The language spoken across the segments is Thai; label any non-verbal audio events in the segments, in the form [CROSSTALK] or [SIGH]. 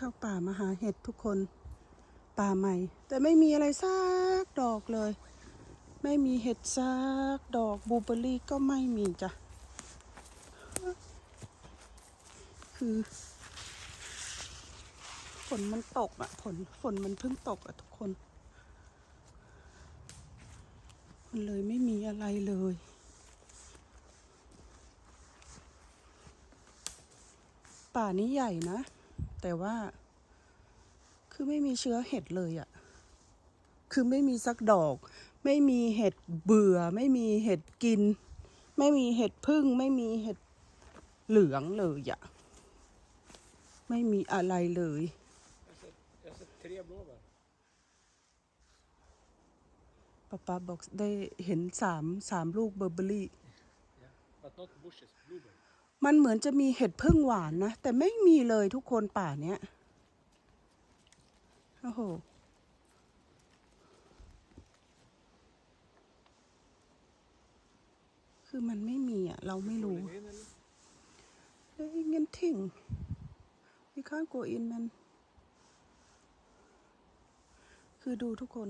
เข้าป่ามาหาเห็ดทุกคน ป่าใหม่ แต่ไม่มีอะไรซักดอกเลย ไม่มีเห็ดซักดอกบูเบอรี่ก็ไม่มีจ้ะ คือฝนมันตกอะฝนฝนมันเพิ่งตกอะทุกคน มันเลยไม่มีอะไรเลยป่านี้ใหญ่นะ แต่ว่า คือไม่มีเชื้อเห็ดเลยอะคือไม่มีสักดอก ไม่มีเห็ดเบื่อ ไม่มีเห็ดกิน ไม่มีเห็ดพึ่ง ไม่มีเห็ดเหลืองเลยอะไม่มีอะไรเลยป๊าป๊าบอกได้เห็นสามสามลูกเบอร์เบอรี่ Yeah. But not bushes, blueberry. มันเหมือนจะมีเห็ดพึ่งหวานนะ แต่ไม่มีเลยทุกคนป่าเนี้ยโอ้โหคือมันไม่มีอะ เราไม่รู้ Går den in eller? Det är ingenting. Vi kan gå in men คือดูทุกคน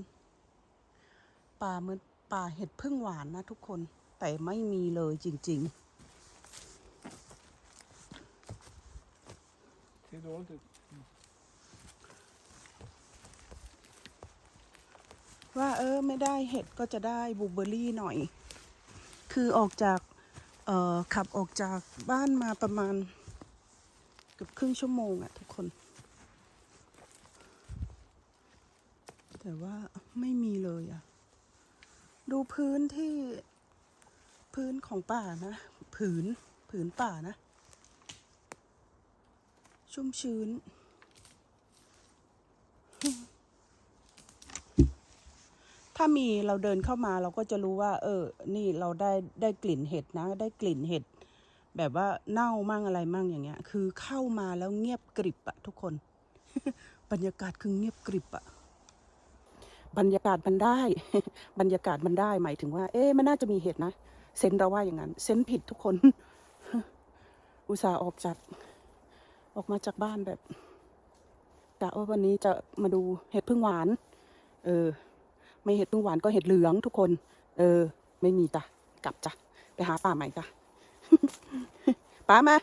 ป่าเหมือนป่าเห็ดพึ่งหวานนะทุกคน แต่ไม่มีเลยจริง Ser dåligt ut. ว่าเออไม่ได้เห็ดก็จะได้บลูเบอร์รี่หน่อย คือออกจากเอ่อขับออกจากบ้านมาประมาณเกือบครึ่งชั่วโมงอะทุกคน แต่ว่าไม่มีเลยอะดูพื้นที่พื้นของป่านะ ผืนผืนป่านะ ชุ่มชื้น ถ้ามีเราเดินเข้ามาเราก็จะรู้ว่า เออ นี่เราได้ได้กลิ่นเห็ดนะ ได้กลิ่นเห็ด แบบว่าเน่ามั่งอะไรมั่งอย่างเงี้ย คือเข้ามาแล้วเงียบกริบอะทุกคน บรรยากาศคือเงียบกริบอะบรรยากาศมันได้ บรรยากาศมันได้หมายถึงว่า เอ๊ะมันน่าจะมีเห็ดนะ เซนเราว่าอย่างนั้น เซนผิดทุกคน อุตส่าห์ออกจาก ออกมาจากบ้านแบบกะว่าวันนี้จะมาดูเห็ดพึ่งหวาน เออ ไม่เห็ดพึ่งหวานก็เห็ดเหลืองทุกคน เออ ไม่มีจ้ะกลับจ้ะไปหาป่าใหม่จ้ะป้ามา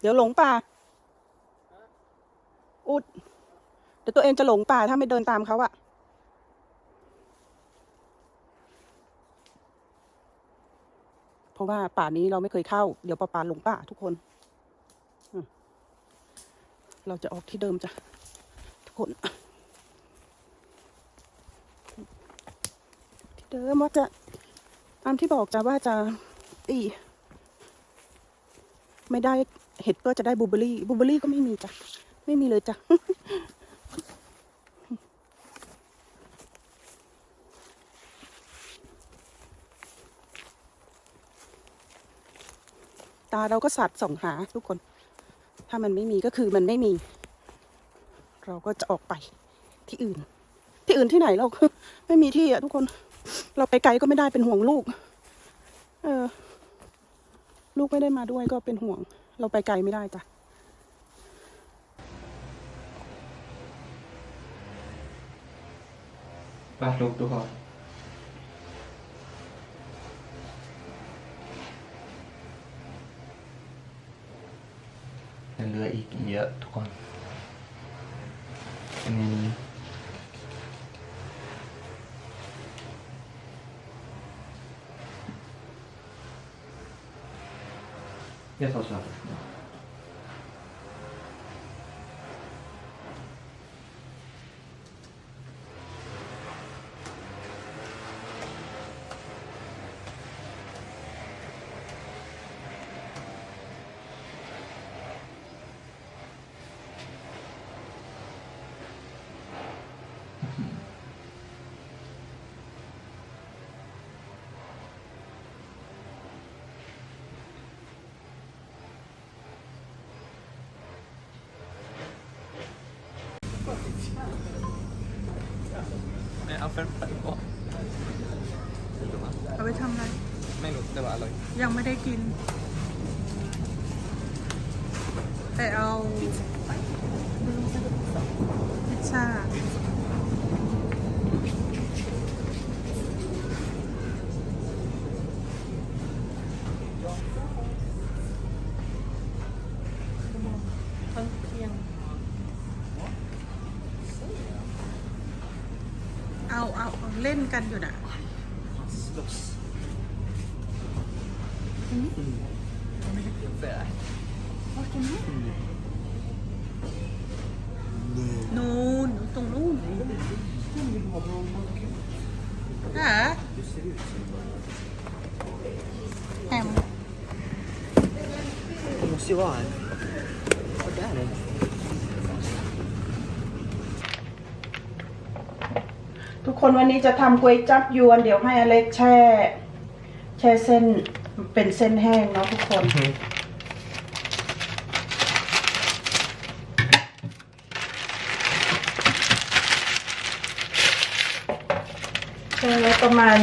เดี๋ยวหลงป่า อุดเดี๋ยวตัวเองจะหลงป่าถ้าไม่เดินตามเขาอะเพราะว่าป่านี้เราไม่เคยเข้า เดี๋ยวป่าป่าหลงป่าทุกคน เราจะออกที่เดิมจ้ะ ทุกคน ที่เดิมว่าจะ ตามที่บอกจ้ะว่าจะอีไม่ได้เห็ดก็จะได้บูเบอรี่บูเบอร์รี่ก็ไม่มีจ้ะ ไม่มีเลยจ้ะตาเราก็สัตว์ส่องหาทุกคน ถ้ามันไม่มีก็คือมันไม่มี เราก็จะออกไปที่อื่น ที่อื่นที่ไหนเราไม่มีที่อะทุกคน เราไปไกลก็ไม่ได้เป็นห่วงลูก เออ ลูกไม่ได้มาด้วยก็เป็นห่วง เราไปไกลไม่ได้จ้ะ Vart låg du เหลืออีกเยอะทุกคนอันนี้やさしなですね。 เอาไปทำอะไร ไม่รู้แต่ว่าอร่อยยังไม่ได้กิน แต่เอาพิซซ่าเอา เอาเอาเล่นกันอยู่น่ะนู่นตรงนู่นฮะแฮม måste ju vara en. Vad där är ทุก คนวันนี้จะทำก๋วยจับยวน เดี๋ยวให้อเล็กแช่ แช่เส้นเป็นเส้นแห้งเนาะทุกคน แช่ไว้ประมาณ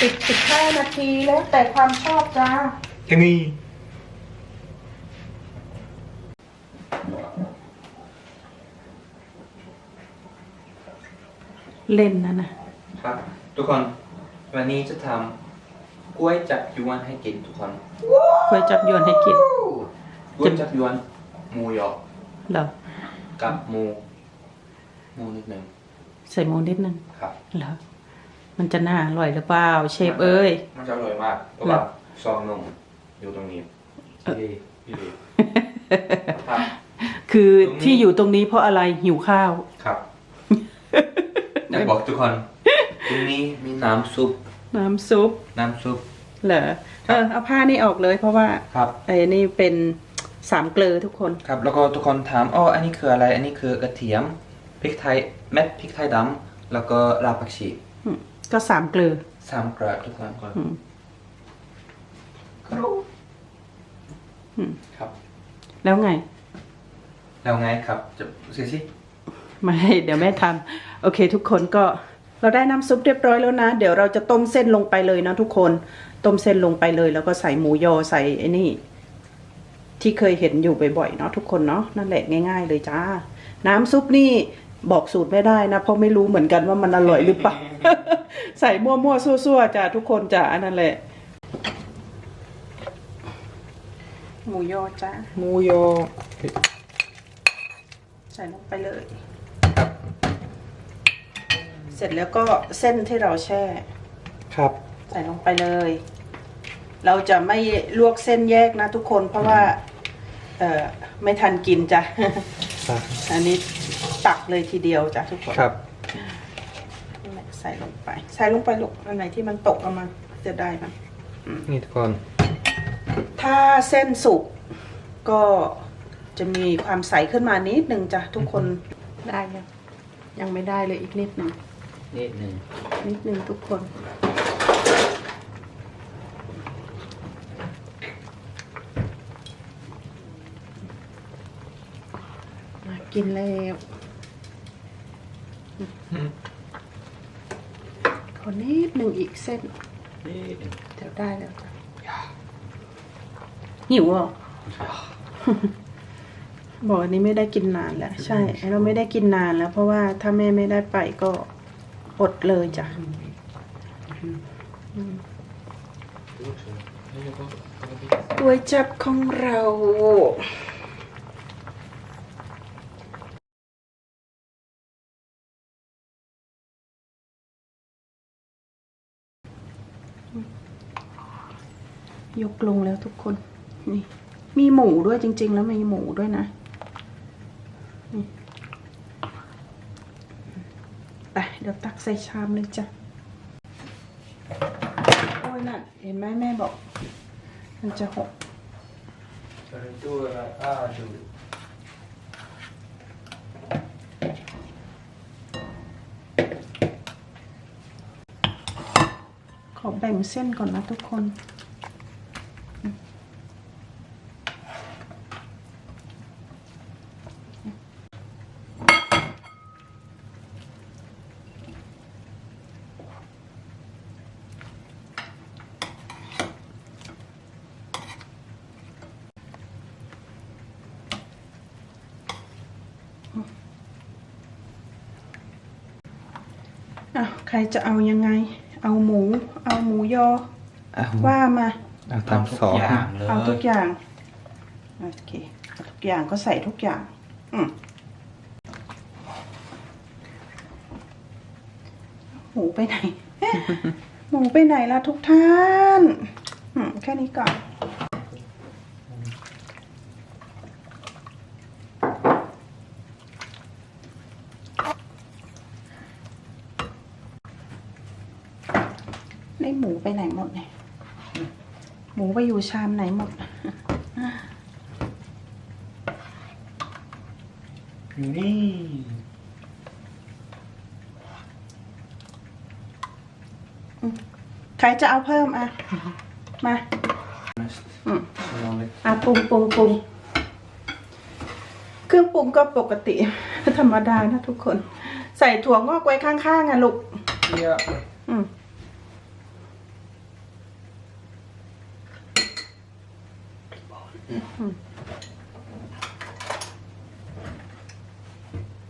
สิบสิบห้านาทีแล้วแต่ความชอบจ้า Kemi. เล่นนะนะครับ ทุกคนวันนี้จะทำกล้วยจับยวนให้กินทุกคนก๋วยจับยวนให้กินกล้วยจับยวนหมูหยอกเหรอกับหมูหมูนิดหนึ่งใส่หมูนิดนึงครับเหรอมันจะน่าอร่อยหรือเปล่าเชฟเอ้ยมันจะอร่อยมากเพราะเหรอว่าซองนมอยู่ตรงนี้พี่พี่ดีครับคือตรงนี้ที่อยู่ตรงนี้เพราะอะไรหิวข้าวครับอยาก บอกทุกคนตรงนี้มีน้ำซุป น้ำซุป น้ำซุป เหรอ เออ เอาผ้านี่ออกเลยเพราะว่าครับไอ้นี่เป็นสามเกลือทุกคน ครับ แล้วก็ทุกคนถามอ๋ออันนี้คืออะไร อันนี้คือกระเทียม พริกไทย เม็ดพริกไทยดำ แล้วก็รากผักชีอืมก็สามเกลือสามกระทุกคนอืมอืมครับ แล้วไง แล้วไงครับ จะสิสิ ไม่เดี๋ยวแม่ทำโอเค ทุกคนก็เราได้น้ำซุปเรียบร้อยแล้วนะ เดี๋ยวเราจะต้มเส้นลงไปเลยนะทุกคน ต้มเส้นลงไปเลย แล้วก็ใส่หมูยอใส่ไอ้นี่ ที่เคยเห็นอยู่บ่อยๆเนาะทุกคนเนาะนั่นแหละง่าย ๆ เลยจ้า น้ำซุปนี่บอกสูตรไม่ได้นะ เพราะไม่รู้เหมือนกันว่ามันอร่อยหรือเปล่า ใส่มั่วๆซั่วๆจ้าทุกคนจ้าอันนั่นแหละ หมูยอจ้าหมูยอใส่ลงไปเลยเส ร็จแล้วก็เส้นที่เราแช่ ครับ ใส่ลงไปเลย เราจะไม่ลวกเส้นแยกนะทุกคนเพราะว่า เอ่อไม่ทันกินจ้ะ ครับอันนี้ตักเลยทีเดียวจ้ะทุกคนครับ ใส่ลงไป ใส่ลงไปลูกอันไหนที่มันตกออกมาจะได้มัน นี่ทุกคนถ้าเส้นสุกก็จะมีความใสขึ้นมานิดนึงจ้ะทุกคน ได้ยังยังไม่ได้เลยอีกนิดหนึ่ง นิดหนึ่งนิดนึงทุกคน มากินแล้วขอนิดหนึ่งอีกเส้นนิดหนึ่งเดี๋ยวได้แล้วจ้ะหิวเหรอบอกอันนี้ไม่ได้กินนานแล้ว ใช่ เราไม่ได้กินนานแล้ว เพราะว่าถ้าแม่ไม่ได้ไปก็ อดเลยจ้ะก๋วยจับของเรายกลงแล้วทุกคน นี่ มีหมูด้วยจริง ๆ แล้วมีหมูด้วยนะ ไปเดี๋ยวตักใส่ชามเลยจ้ะ โอ้ยนั่นเห็นไหมแม่บอก มันจะหกจะดูอะไรอ่าดูขอแบ่งเส้นก่อนนะทุกคน ครจะเอายังไง เอาหมู เอาหมูยอ เอาว่ามา เอาตามสองเอาทุกอย่าง โอเคเอาทุกอย่างก็ใส่ทุกอย่าง อืมหมูไปไหน หมูไปไหนล่ะทุกท่าน อืม แค่นี้ก่อน ได้หมูไปไหนหมดเนี่ยหมูไปอยู่ชามไหนหมดนี่ ใครจะเอาเพิ่มอะ มาอืมอะปรุงปรุงปรุงเครื่องปรุงก็ปกติ ธรรมดานะทุกคน ใส่ถั่วงอกไว้ข้างๆอะลูก Ja. อืม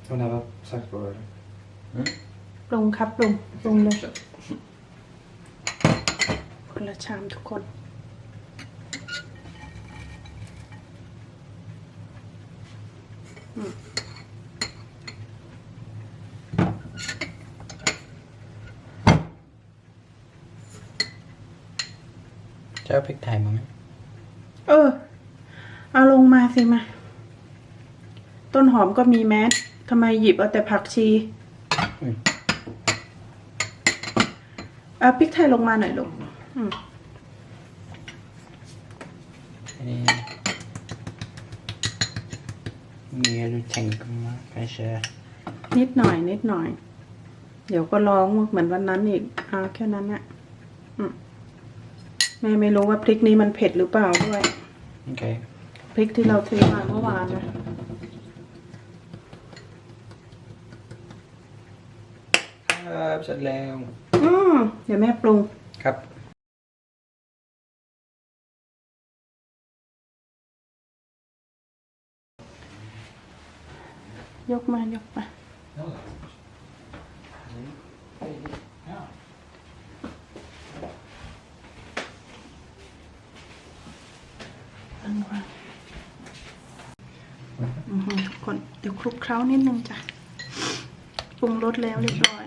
Och det var sagt på det. ปรุงครับปรุงปรุงเลยคนละชามทุกคน จะเอาพริกไทยมาไหมเออเอาลง มาสิมา ต้นหอมก็มีแมสทำไมหยิบเอาแต่ผักชีเอาพริกไทยลงมาหน่อยลูกอืม Mer du tänker man kanske นิดหน่อย นิดหน่อย เดี๋ยวก็ร้องเหมือนวันนั้นอีกเอาแค่นั้นนะอืมแม่ไม่รู้ว่าพริกนี้มันเผ็ดหรือเปล่าด้วย Okej พริกที่เราซื้อมาเมื่อวานนะครับเสร็จแล้ว อืมเดี๋ยวแม่ปรุง ครับ ยกมายกมาอันวางอือหือทุกคน เดี๋ ยวคลุกเคล้านิดนึงจ้ะปรุงรสแล้วเรียบร้อย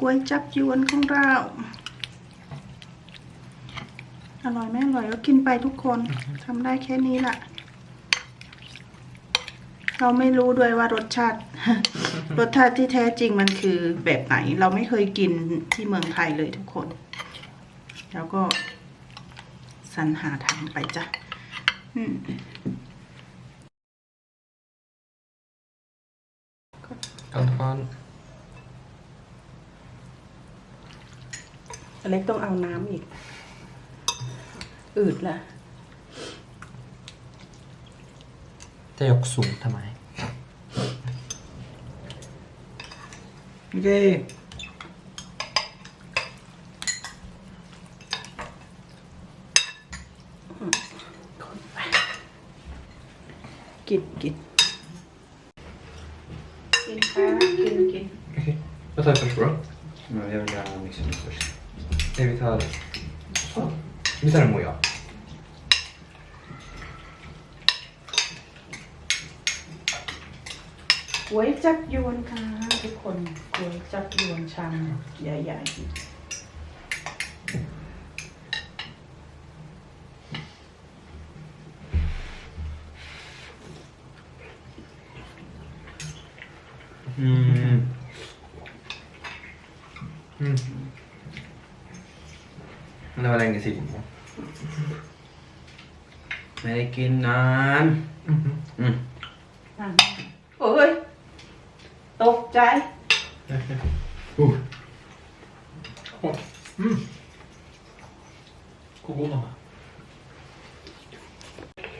กล้วยจับยวนของเราอร่อยไหมอร่อยก็กินไปทุกคนทำได้แค่นี้ละเราไม่รู้ด้วยว่ารสชาติ รสชาติที่แท้จริงมันคือแบบไหน เราไม่เคยกินที่เมืองไทยเลยทุกคน แล้วก็สรรหาทางไปจ้ะ อืม Antoine. อ เล็กต้องเอาน้ำอีก อืดละ Det är också ont av mig. Okej. กินกินกินค่ะกินกิน Okej. Vad tar vi först då? Men jag vill göra mixen först. Nej, vi tar... Så. Vi tar en moja. ก๋วยจับยวนค่ะทุกคนก๋วยจับยวนชามใหญ่ๆ Mm. Mm. Det var länge sedan. Men det är innan. Mhm. Mm. อะโอ้ย ตกใจ Uh. Mm. God mamma.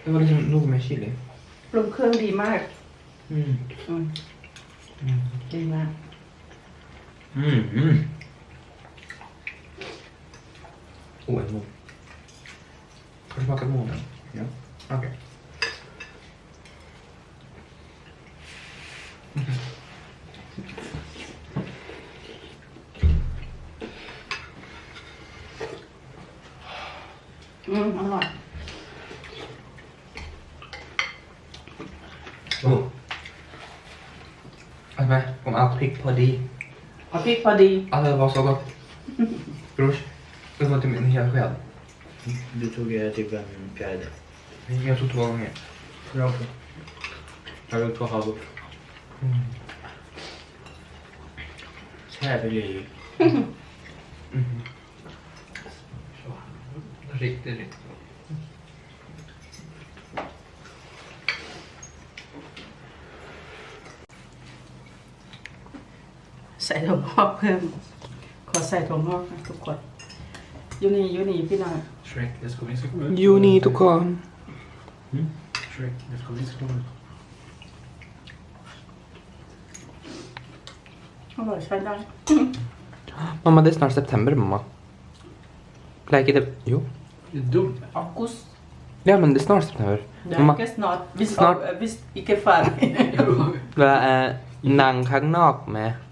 Det var liksom nog med chili. ปรุงเครื่องดีมาก Mm. อืม ดีมาก Mm. Mm. Oh, en mån. Har du smakat månen? Ja. Okej. มอร่อย Oh. เอาไหมผม เอาพริกพอดีเอาพริกพอดี Alltså det var så gott. Brors, det var till min hela själ. Du tog eh, typ en fjärdedel. Jag tog två gånger. Jag också. Jag tog två halvor. Så här vill jag ju. Riktigt, riktigt. ถั่วงอกเพิ่ม ขอใส่ถั่วงอกนะทุกคนอยู่นี่อยู่นี่พี่น้อย Shrek, let's go in. Ska komma ut. ยูนี่ทุกคน Shrek, let's go in. Ska komma ut. อร่อยใช้ได้ [CLEARS THROAT] Mamma, det är snart september, mamma. Läget är... Jo. Det är dumt. ออกุส Ja, men det är snart september. เดี๋ยว Mamma, ก็ snart วิส Snart วิสอีกแค่ฟัน เ [LAUGHS]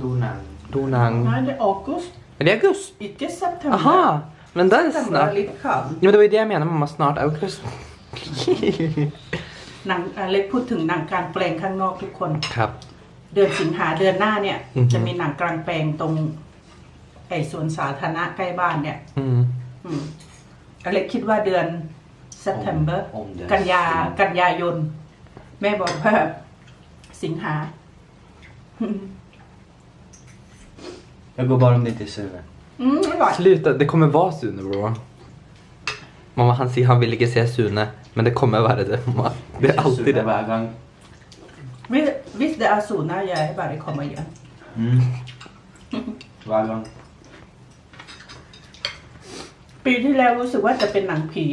วลาเอ่อหนังข้างนอกไหม Du när. ดูหนัง Nej, det är augusti, Är det augusti? inte september. Aha! Men det är September är snart. lite kallt. Ja, men det var ju det jag menade, mamma. Snart augusti. หนังอะเล็กพูดถึงหนังกลางแปลงข้างนอกทุกคน ครับ เดือนสิงหาเดือนหน้าเนี่ย อือฮึ จะมีหนังกลางแปลงตรงไอ้สวนสาธารณะใกล้บ้านเนี่ย อืม อืมอเล็กคิดว่าเดือน September อมเดือนกันยากันยายน แม่บอกว่าสิงหา Jag går bara om det inte är Sune. อืมอร่อย Sluta, det kommer vara Sune bror. Mamma han säger han vill inte säga Sune, men det kommer vara det mamma. Det är alltid det. Varje gång. วิวิสเดอาสูนะยายบาริคอมาเยอะ Mm. Varje gång. ปีที่แล้วรู้สึกว่าจะเป็นหนังผี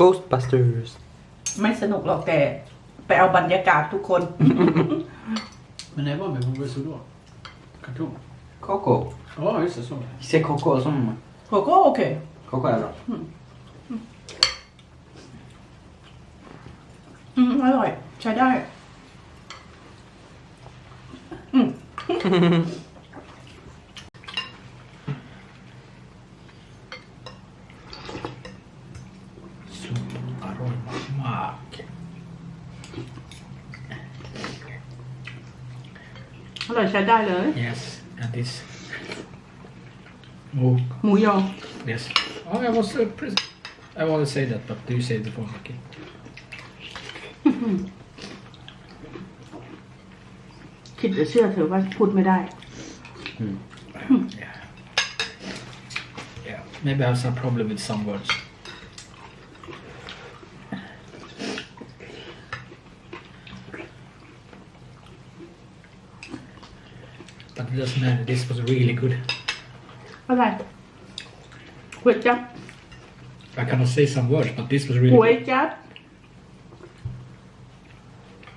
Ghostbusters. ไม่สนุกหรอกแต่ไปเอาบรรยากาศทุกคน [LAUGHS] Men när jag var med på vad så då? Kartong? Koko. Ja, just det. Så. Se Koko som... โกโก้โอเค Koko är bra. อืมอร่อย ใช้ได้ อืม Aromak. อร่อยใช้ได้เลย Yes, and this. Oh, หมูยอ yes. Oh, I was. Uh, pres- I want to say that, but do you say it before? Okay. คิดจะเชื่อเถอะว่าพูดไม่ได้ Yeah. Yeah. Maybe I have some problem with some words. But it doesn't matter. This was really good. อะไรก๋วยจับ I cannot say some words, but this was really ก๋วย good. จับ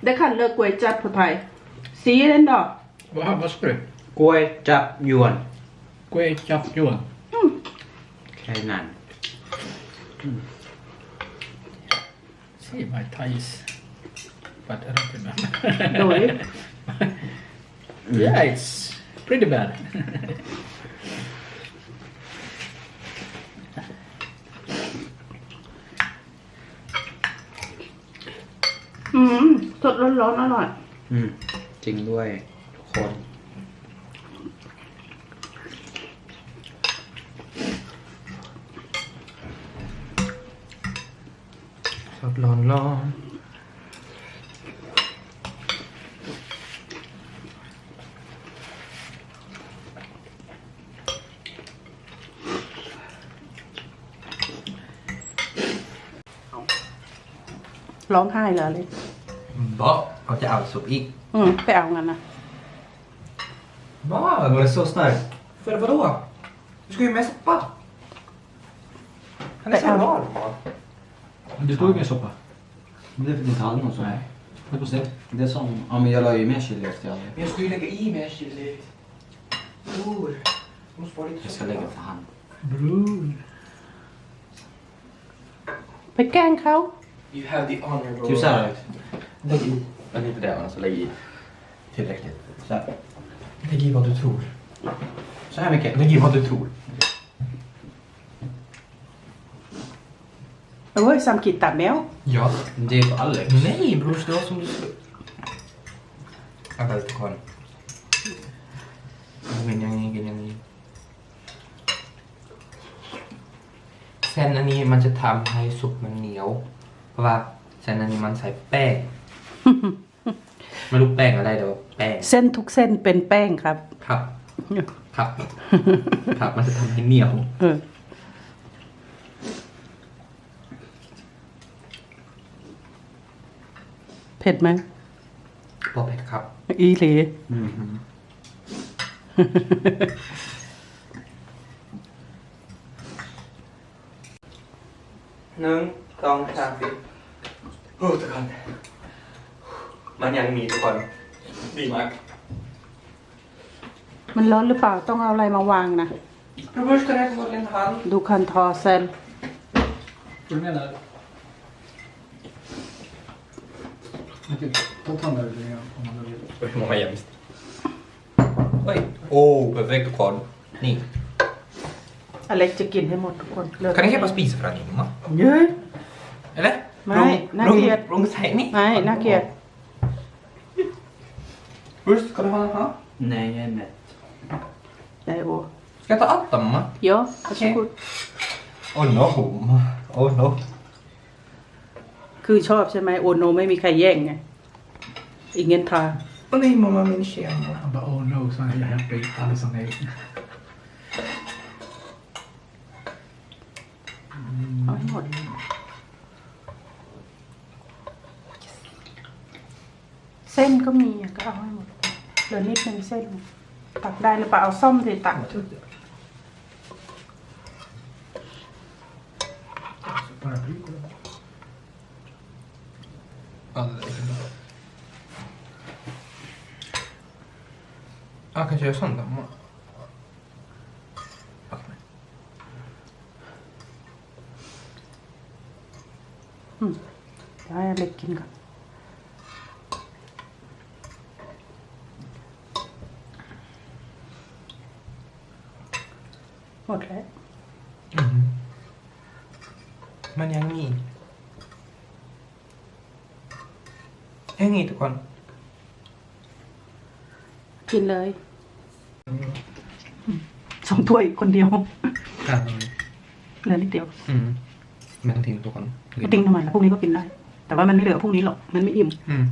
ได้ขันเลิกก๋วยจับผัดไทยสีเล่นดอก Vad, vad sa du? Koi chap yuan. Kway chap Johan. Kainan. See, my Thai is... But I don't remember. โดย yeah, it's pretty bad. อืมสดร้อนๆอร่อย อืม จริงด้วย ทุกคนสดร้อนร้อน ร้องไห้เลยเลย Va? Och jag alltså i. อืมไปเอางั้นนะ Va? Går det så snabbt? För vadå? Du ska ju med soppa. Han är så Ja. rar. Du tog ingen soppa? Men det är för att du inte hade någon sån. Nej. Jag får se. Det är som, ja men jag la ju mer chili efter jag hade. Men jag ska ju lägga i mer chili. Bror. Du måste vara lite Jag ska lägga för hand. Bror. ไปแกล้งเขา You have the honor... Typ såhär. Lägg i. Men inte det, alltså lägg i tillräckligt. Så. Lägg i vad du tror. Så här mycket. Lägg i vad du tror. Oi, sam kittameo. Ja. Det är Alex. Nej brors, det var som du sa. Jag Vänta lite kvar. Sen när ni är i Majatam här i sopmen. งนี้กินอย่างนี้เส้นอันนี้มันจะทำให้ซุปมันเหนียวเพราะว่าเส้นอันนี้มันใส่แป้ง ไม่รู้แป้งอะไรเดี๋ยวแป้ง เส้นทุกเส้นเป็นแป้งครับ ครับ ครับ ครับมันจะทำให้เหนียว เออ เผ็ดไหมพอเผ็ดครับ อีหลีหนึ่งสองสามสี่ โอ้ทุกคนมันยังมีทุกคน ดีมากมันร้อนหรือเปล่าต้องเอาอะไรมาวางนะ Bror, ska jag få en hand? ดูคันทอเซน Vad du menar? Okej, ta tanden lite grann om man vill. Oj, hur många jämst. Oj. Oh, perfekt ทุกคน นี่ อเล็กจะกินให้หมดทุกคนเหลือ Kan ni hjälpa spisa för den mamma? เย้ย Eller? Nej, Rung- nej, rung- det- Rungsägning? ไม่น่าเกลียด Bror, ska du ha en hand? Nej, jag är mätt. ได้โอ Ska jag ta allt då mamma? เยอะอาชิคุด Oh no. Oh no. คือชอบใช่ไหมโอโนไม่มีใครแย่งไงอีกเงินทา Åh nej mamma, min tjej. Han bara oh no, så är jag happy. Alltså nej. เอาให้หมด เส้นก็มีอะก็เอาให้หมดเหลือนิดนึงเส้น ตักได้หรือเปล่าเอาซ่อมสิตัก Paraply på det. Alldeles bra. Ja, kanske göra sånt då mamma. Okej. เดี๋ยวให้อเล็กกินก่อนหมดแล้ว Mhm. Men jag är ny. Jag är ny ทุกคนกินเลยสองถ้วยคนเดียวอ่าเหลือนิดเดียวอืมไม่ต้องทิ้งทุกคนก็ติ้งทำไมล่ะพรุ่งนี้ก็กินได้ แต่ว่ามันไม่เหลือพรุ่งนี้หรอกมันไม่อิ่มอืม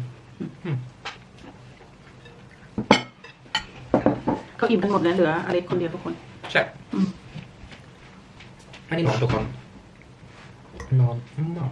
ก็อิ่มทั้งหมดแล้วเหลืออเล็กคนเดียวทุกคนใช่อืมอันนี้นอนทุกคนนอนมาก